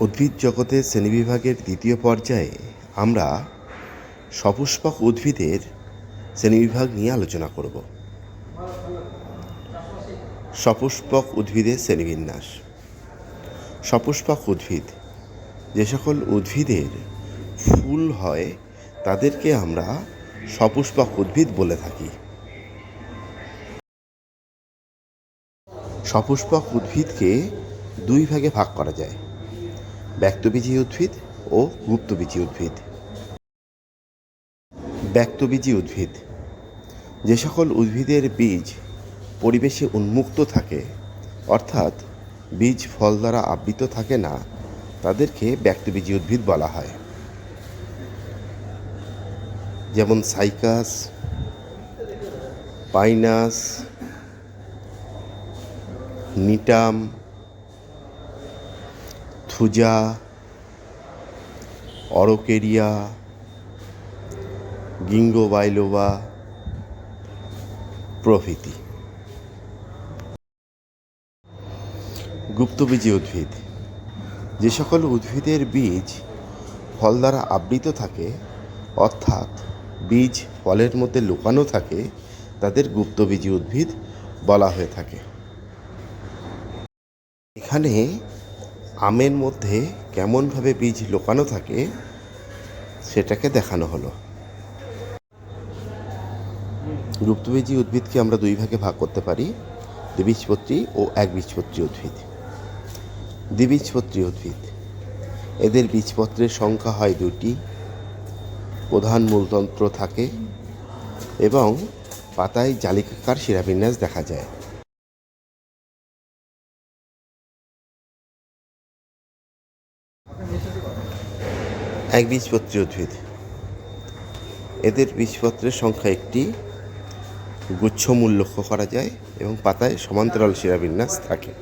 উদ্ভিদ জগতের শ্রেণীবিভাগের দ্বিতীয় পর্যায়ে আমরা সপুষ্পক উদ্ভিদের শ্রেণীবিভাগ নিয়ে আলোচনা করব। সপুষ্পক উদ্ভিদের শ্রেণীবিন্যাস। সপুষ্পক উদ্ভিদ, যে সকল উদ্ভিদের ফুল হয়, তাদেরকে আমরা সপুষ্পক উদ্ভিদ বলে থাকি। সপুষ্পক উদ্ভিদকে দুই ভাগে ভাগ করা যায়। ব্যক্তবীজী উদ্ভিদ ও গুপ্তবীজী উদ্ভিদ। ব্যক্তবীজী উদ্ভিদ। যে সকল উদ্ভিদের বীজ পরিবেশে উন্মুক্ত থাকে, অর্থাৎ বীজ ফল দ্বারা আবৃত থাকে না, তাদেরকে ব্যক্তবীজী উদ্ভিদ বলা হয়। যেমন Cycas, Pinus, Gnetum Thuja Araucaria Ginkgo biloba প্রভৃতি। গুপ্তবীজী উদ্ভিদ। যে সকল উদ্ভিদের বীজ ফল দ্বারা আবৃত থাকে, অর্থাৎ বীজ ফলের মধ্যে লুকানো থাকে, তাদের গুপ্তবীজী উদ্ভিদ বলা হয়ে থাকে। এখানে আমের মধ্যে কেমনভাবে বীজ লুকানো থাকে, সেটাকে দেখানো হলো। গুপ্তবীজী উদ্ভিদকে আমরা দুই ভাগে ভাগ করতে পারি, দ্বিবীজপত্রী ও একবীজপত্রী উদ্ভিদ। দ্বিবীজপত্রী উদ্ভিদ। এদের বীজপত্রের সংখ্যা হয় দুটি প্রধান মূলতন্ত্র থাকে এবং পাতায় জালিকাকার শিরাবিন্যাস দেখা যায়। এক বীজপত্রী উদ্ভিদ। এদের বীজপত্রের সংখ্যা একটি। গুচ্ছমূল লক্ষ্য করা যায় এবং পাতায় সমান্তরাল শিরাবিন্যাস থাকে।